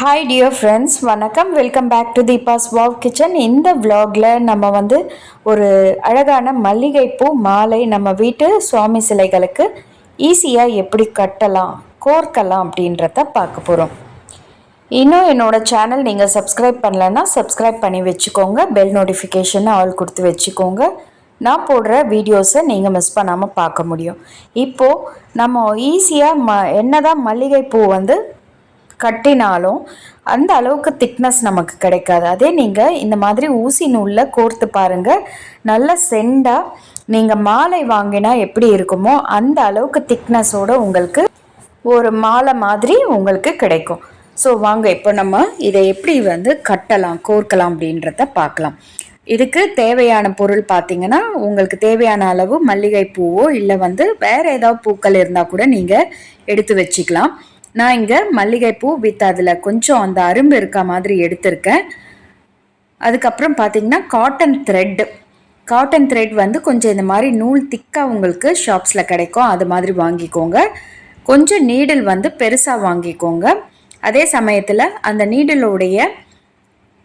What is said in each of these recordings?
Hi dear friends வணக்கம். Welcome back to Deepa's wow kitchen இந்த வ்ளாகில் நம்ம வந்து ஒரு அழகான மல்லிகைப்பூ மாலை நம்ம வீட்டு சுவாமி சிலைகளுக்கு ஈஸியாக எப்படி கட்டலாம் கோர்க்கலாம் அப்படின்றத பார்க்க போகிறோம் இன்னும் என்னோட சேனல் நீங்கள் சப்ஸ்கிரைப் பண்ணலைன்னா சப்ஸ்கிரைப் பண்ணி வச்சுக்கோங்க. பெல் நோட்டிஃபிகேஷனை ஆல் கொடுத்து வச்சுக்கோங்க. நான் போடுற வீடியோஸை நீங்கள் மிஸ் பண்ணாமல் பார்க்க முடியும். இப்போது நம்ம ஈஸியாக ம என்னதான் மல்லிகைப்பூ வந்து கட்டினாலும் அந்த அளவுக்கு திக்னஸ் நமக்கு கிடைக்காது. அதே நீங்கள் இந்த மாதிரி ஊசி நூலில் கோர்த்து பாருங்கள் நல்ல செண்டாக நீங்கள் மாலை வாங்கினா எப்படி இருக்குமோ அந்த அளவுக்கு திக்னஸோடு உங்களுக்கு ஒரு மாலை மாதிரி உங்களுக்கு கிடைக்கும். ஸோ வாங்க இப்போ நம்ம இதை எப்படி வந்து கட்டலாம் கோர்க்கலாம் அப்படின்றத பார்க்கலாம். இதுக்கு தேவையான பொருள் பார்த்தீங்கன்னா உங்களுக்கு தேவையான அளவு மல்லிகை பூவோ இல்லை வந்து வேறு ஏதாவது பூக்கள் இருந்தால் கூட நீங்கள் எடுத்து வச்சுக்கலாம். நான் இங்கே மல்லிகைப்பூ வித் அதில் கொஞ்சம் அந்த அரும்பு இருக்க மாதிரி எடுத்திருக்கேன். அதுக்கப்புறம் பார்த்தீங்கன்னா காட்டன் த்ரெட்டு காட்டன் த்ரெட் வந்து கொஞ்சம் இந்த மாதிரி நூல் திக்காக உங்களுக்கு ஷாப்ஸில் கிடைக்கும். அது மாதிரி வாங்கிக்கோங்க. கொஞ்சம் நீடில் வந்து பெருசாக வாங்கிக்கோங்க. அதே சமயத்தில் அந்த நீடிலுடைய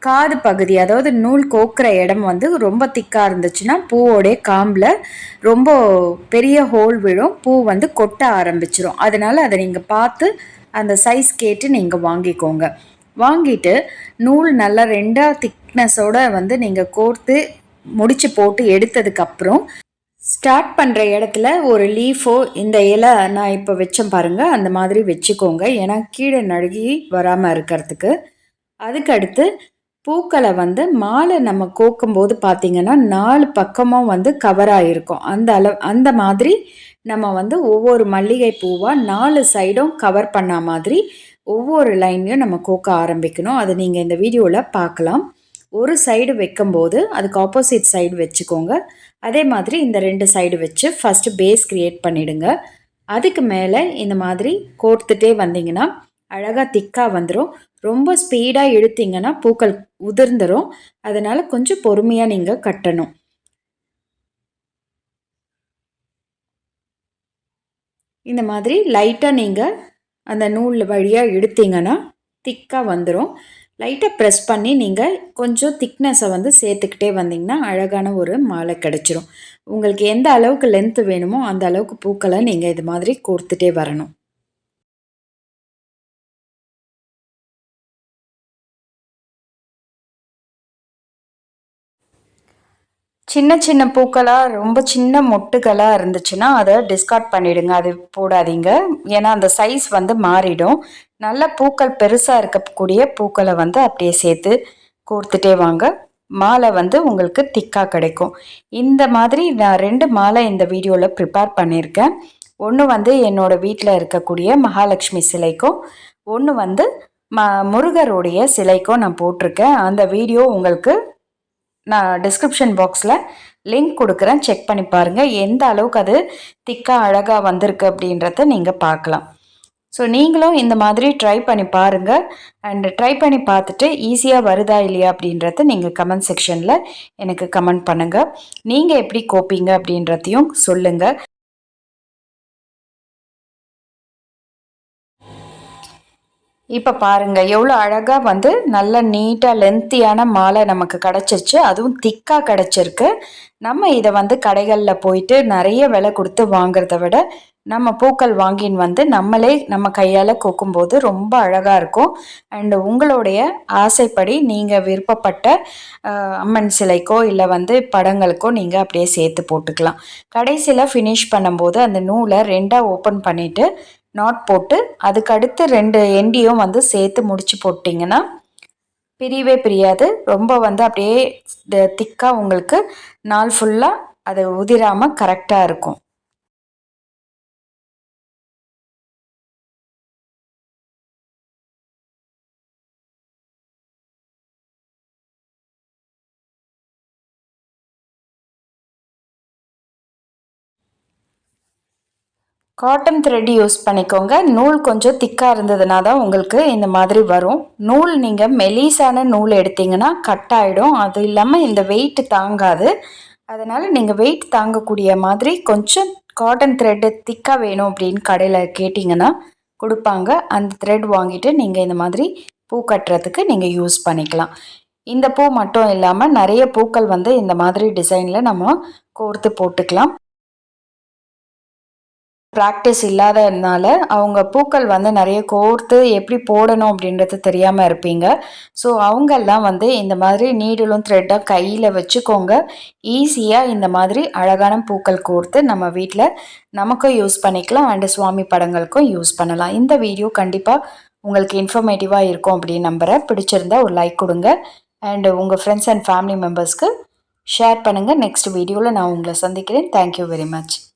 காது பகுதி அதாவது நூல் கோக்குற இடம் வந்து ரொம்ப திக்காக இருந்துச்சுன்னா பூவோடைய காம்பில் ரொம்ப பெரிய ஹோல் விழும். பூ வந்து கொட்ட ஆரம்பிச்சிரும். அதனால் அதை நீங்கள் பார்த்து அந்த சைஸ் கேட்டு நீங்கள் வாங்கிக்கோங்க. வாங்கிட்டு நூல் நல்லா ரெண்டாக திக்னஸோட வந்து நீங்கள் கோர்த்து முடிச்சு போட்டு எடுத்ததுக்கப்புறம் ஸ்டார்ட் பண்ணுற இடத்துல ஒரு லீஃபோ இந்த இலை நான் இப்போ வச்சேன் பாருங்கள் அந்த மாதிரி வச்சுக்கோங்க. ஏன்னா கீழே நழுகி வராமல் இருக்கிறதுக்கு. அதுக்கடுத்து பூக்களை வந்து மாலை நம்ம கோக்கும்போது பார்த்திங்கன்னா நாலு பக்கமும் வந்து கவராக இருக்கும் அந்த அளவு அந்த மாதிரி நம்ம வந்து ஒவ்வொரு மல்லிகை பூவாக நாலு சைடும் கவர் பண்ண மாதிரி ஒவ்வொரு லைன்லையும் நம்ம கோக்க ஆரம்பிக்கணும். அதை நீங்கள் இந்த வீடியோவில் பார்க்கலாம் ஒரு சைடு வைக்கும்போது அதுக்கு ஆப்போசிட் சைடு வச்சுக்கோங்க. அதே மாதிரி இந்த ரெண்டு சைடு வச்சு ஃபஸ்ட்டு பேஸ் க்ரியேட் பண்ணிவிடுங்க அதுக்கு மேலே இந்த மாதிரி கோர்த்துட்டே வந்தீங்கன்னா அழகாக திக்காக வந்துடும் ரொம்ப ஸ்பீடாக இழுத்தீங்கன்னா பூக்கள் உதிர்ந்துடும் அதனால் கொஞ்சம் பொறுமையாக நீங்கள் கட்டணும். இந்த மாதிரி லைட்டாக நீங்கள் அந்த நூல் வழியாக எடுத்தீங்கன்னா திக்காக வந்துடும் லைட்டாக ப்ரெஸ் பண்ணி நீங்கள் கொஞ்சம் திக்னஸை வந்து சேர்த்துக்கிட்டே வந்தீங்கன்னா அழகான ஒரு மாலை கிடச்சிரும். உங்களுக்கு எந்த அளவுக்கு லென்த்து வேணுமோ அந்த அளவுக்கு பூக்களை நீங்கள் இது மாதிரி கோர்த்துட்டே வரணும். சின்ன சின்ன பூக்களாக ரொம்ப சின்ன மொட்டுகளாக இருந்துச்சுன்னா அதை டிஸ்கார்ட் பண்ணிவிடுங்க அது போடாதீங்க. ஏன்னா அந்த சைஸ் வந்து மாறிடும். நல்ல பூக்கள் பெருசாக இருக்கக்கூடிய பூக்களை வந்து அப்படியே சேர்த்து கோர்த்துட்டே வாங்க. மாலை வந்து உங்களுக்கு திக்காக கிடைக்கும். இந்த மாதிரி நான் ரெண்டு மாலை இந்த வீடியோவில் ப்ரிப்பேர் பண்ணியிருக்கேன். ஒன்று வந்து என்னோடய வீட்டில் இருக்கக்கூடிய மகாலட்சுமி சிலைக்கும் ஒன்று வந்து ம முருகருடைய சிலைக்கும் நான் போட்டிருக்கேன். அந்த வீடியோ உங்களுக்கு நான் டிஸ்கிரிப்ஷன் பாக்ஸில் லிங்க் கொடுக்குறேன். செக் பண்ணி பாருங்கள் எந்த அளவுக்கு அது திக்காக அழகாக வந்திருக்கு அப்படின்றத நீங்கள் பார்க்கலாம். ஸோ நீங்களும் இந்த மாதிரி ட்ரை பண்ணி பாருங்கள் அண்ட் ட்ரை பண்ணி பார்த்துட்டு ஈஸியாக வருதா இல்லையா அப்படின்றத நீங்கள் கமெண்ட் செக்ஷனில் எனக்கு கமெண்ட் பண்ணுங்கள் நீங்கள் எப்படி கோப்பீங்க அப்படின்றதையும் சொல்லுங்கள் இப்போ பாருங்கள் எவ்வளோ அழகாக வந்து நல்ல நீட்டாக லென்த்தியான மாலை நமக்கு கிடச்சிருச்சு. அதுவும் திக்காக கிடச்சிருக்கு. நம்ம இதை வந்து கடைகளில் போயிட்டு நிறைய விலை கொடுத்து வாங்குறத விட நம்ம பூக்கள் வாங்கின்னு வந்து நம்மளே நம்ம கையால் கொக்கும்போது ரொம்ப அழகாக இருக்கும். அண்டு உங்களுடைய ஆசைப்படி நீங்கள் விருப்பப்பட்ட அம்மன் சிலைக்கோ இல்லை வந்து படங்களுக்கோ நீங்கள் அப்படியே சேர்த்து போட்டுக்கலாம். கடைசியில் ஃபினிஷ் பண்ணும்போது அந்த நூலை ரெண்டாக ஓப்பன் பண்ணிவிட்டு நாட் போட்டு அதுக்கடுத்து ரெண்டு எண்டியும் வந்து சேர்த்து முடிச்சு போட்டிங்கன்னா பிரியவே பிரியாது. ரொம்ப வந்து அப்படியே திக்காக உங்களுக்கு நாள் ஃபுல்லாக அது உதிராமல் கரெக்டாக இருக்கும். காட்டன் த்ரெட் யூஸ் பண்ணிக்கோங்க. நூல் கொஞ்சம் திக்காக இருந்ததுனா தான் உங்களுக்கு இந்த மாதிரி வரும். நூல் நீங்கள் மெலிசான நூல் எடுத்திங்கன்னா கட் ஆகிடும் அது இல்லாமல் இந்த வெயிட் தாங்காது. அதனால் நீங்கள் வெயிட் தாங்கக்கூடிய மாதிரி கொஞ்சம் காட்டன் த்ரெட்டு திக்காக வேணும் அப்படின்னு கடையில் கேட்டிங்கன்னா கொடுப்பாங்க. அந்த த்ரெட் வாங்கிட்டு நீங்கள் இந்த மாதிரி பூ கட்டுறதுக்கு நீங்கள் யூஸ் பண்ணிக்கலாம். இந்த பூ மட்டும் இல்லாமல் நிறைய பூக்கள் வந்து இந்த மாதிரி டிசைனில் நம்ம கோர்த்து போட்டுக்கலாம். ப்ராக்டிஸ் இல்லாததுனால அவங்க பூக்கள் வந்து நிறைய கோர்த்து எப்படி போடணும் அப்படின்றது தெரியாமல் இருப்பீங்க. ஸோ அவங்கெல்லாம் வந்து இந்த மாதிரி நீடலும் த்ரெட்டாக கையில் வச்சுக்கோங்க. ஈஸியாக இந்த மாதிரி அழகான பூக்கள் கோர்த்து நம்ம வீட்டில் நமக்கும் யூஸ் பண்ணிக்கலாம் அண்டு சுவாமி படங்களுக்கும் யூஸ் பண்ணலாம். இந்த வீடியோ கண்டிப்பாக உங்களுக்கு இன்ஃபர்மேட்டிவாக இருக்கும் அப்படின்னு நம்புகிறேன் பிடிச்சிருந்தா ஒரு லைக் கொடுங்க. அண்டு உங்கள் ஃப்ரெண்ட்ஸ் அண்ட் ஃபேமிலி மெம்பர்ஸ்க்கு ஷேர் பண்ணுங்கள் நெக்ஸ்ட் வீடியோவில் நான் உங்களை சந்திக்கிறேன். Thank you very much